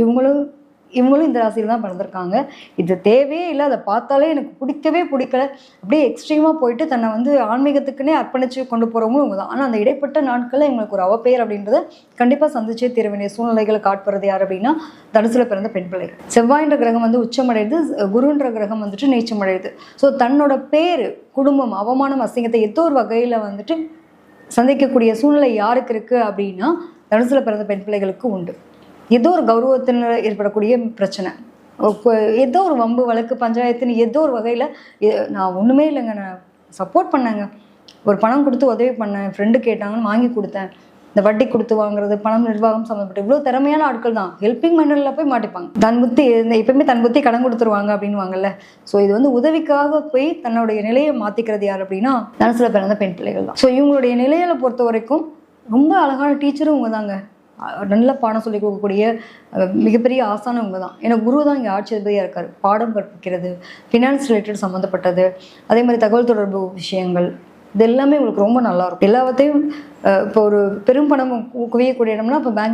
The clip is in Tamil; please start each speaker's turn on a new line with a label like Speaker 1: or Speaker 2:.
Speaker 1: இவங்களும் இவங்களும் இந்த ராசியில் தான் பிறந்திருக்காங்க. இது தேவையே இல்லை. அதை பார்த்தாலே எனக்கு பிடிக்கவே பிடிக்கல. அப்படியே எக்ஸ்ட்ரீமாக போயிட்டு தன்னை வந்து ஆன்மீகத்துக்குன்னே அர்ப்பணித்து கொண்டு போகிறவங்களும் இவங்க தான். ஆனால் அந்த இடைப்பட்ட நாட்களில் இவங்களுக்கு ஒரு அவப்பெயர் அப்படின்றத கண்டிப்பாக சந்திச்சே தீர வேண்டிய சூழ்நிலைகளை காட்டுறது யார் அப்படின்னா தனுசில் பிறந்த பெண் பிள்ளைகள் செவ்வாயின்ற கிரகம் வந்து உச்சமடையுது. குருன்ற கிரகம் வந்துட்டு நீச்சமடையுது. ஸோ தன்னோட பேர் குடும்பம் அவமானம் அசிங்கத்தை ஏதோ ஒரு வகையில் வந்துட்டு சந்திக்கக்கூடிய சூழ்நிலை யாருக்கு இருக்குது அப்படின்னா தனுசில் பிறந்த பெண் பிள்ளைகளுக்கு உண்டு. ஏதோ ஒரு கௌரவத்தில் ஏற்படக்கூடிய பிரச்சனை. இப்போ ஏதோ ஒரு வம்பு வழக்கு பஞ்சாயத்துன்னு ஏதோ ஒரு வகையில் நான் ஒன்றுமே இல்லைங்க. நான் சப்போர்ட் பண்ணேங்க. ஒரு பணம் கொடுத்து உதவி பண்ணேன். ஃப்ரெண்டு கேட்டாங்கன்னு வாங்கி கொடுத்தேன். இந்த வட்டி கொடுத்து வாங்குறது பணம் நிர்வாகம் சம்மந்தப்பட்ட இவ்வளோ திறமையான ஆட்கள் தான். ஹெல்பிங் மெண்டலில் போய் மாட்டிப்பாங்க. தன் புத்தி இந்த எப்பயுமே தன் புத்தி கடன் கொடுத்துருவாங்க அப்படின்வாங்கல்ல ஸோ இது வந்து உதவிக்காக போய் தன்னுடைய நிலையை மாற்றிக்கிறது யார் அப்படின்னா தனசுல பிறந்த பெண் பிள்ளைகள் தான். ஸோ இவங்களுடைய நிலையில பொறுத்த வரைக்கும் ரொம்ப அழகான டீச்சரும் இவங்க தாங்க நல்ல பாடம் சொல்லிக் கொடுக்கக்கூடிய மிகப்பெரிய ஆசானவங்க தான் ஏன்னா குரு தான் இங்கே ஆட்சியதிபதியாக இருக்கார். பாடம் கற்பிக்கிறது ஃபினான்ஸ் ரிலேட்டட் சம்மந்தப்பட்டது அதே மாதிரி தகவல் தொடர்பு விஷயங்கள் இது எல்லாமே உங்களுக்கு ரொம்ப நல்லாயிருக்கும் எல்லாத்தையும் இப்போ ஒரு பெரும் பணம் குவியக்கூடிய இடம்னா இப்போ பேங்க்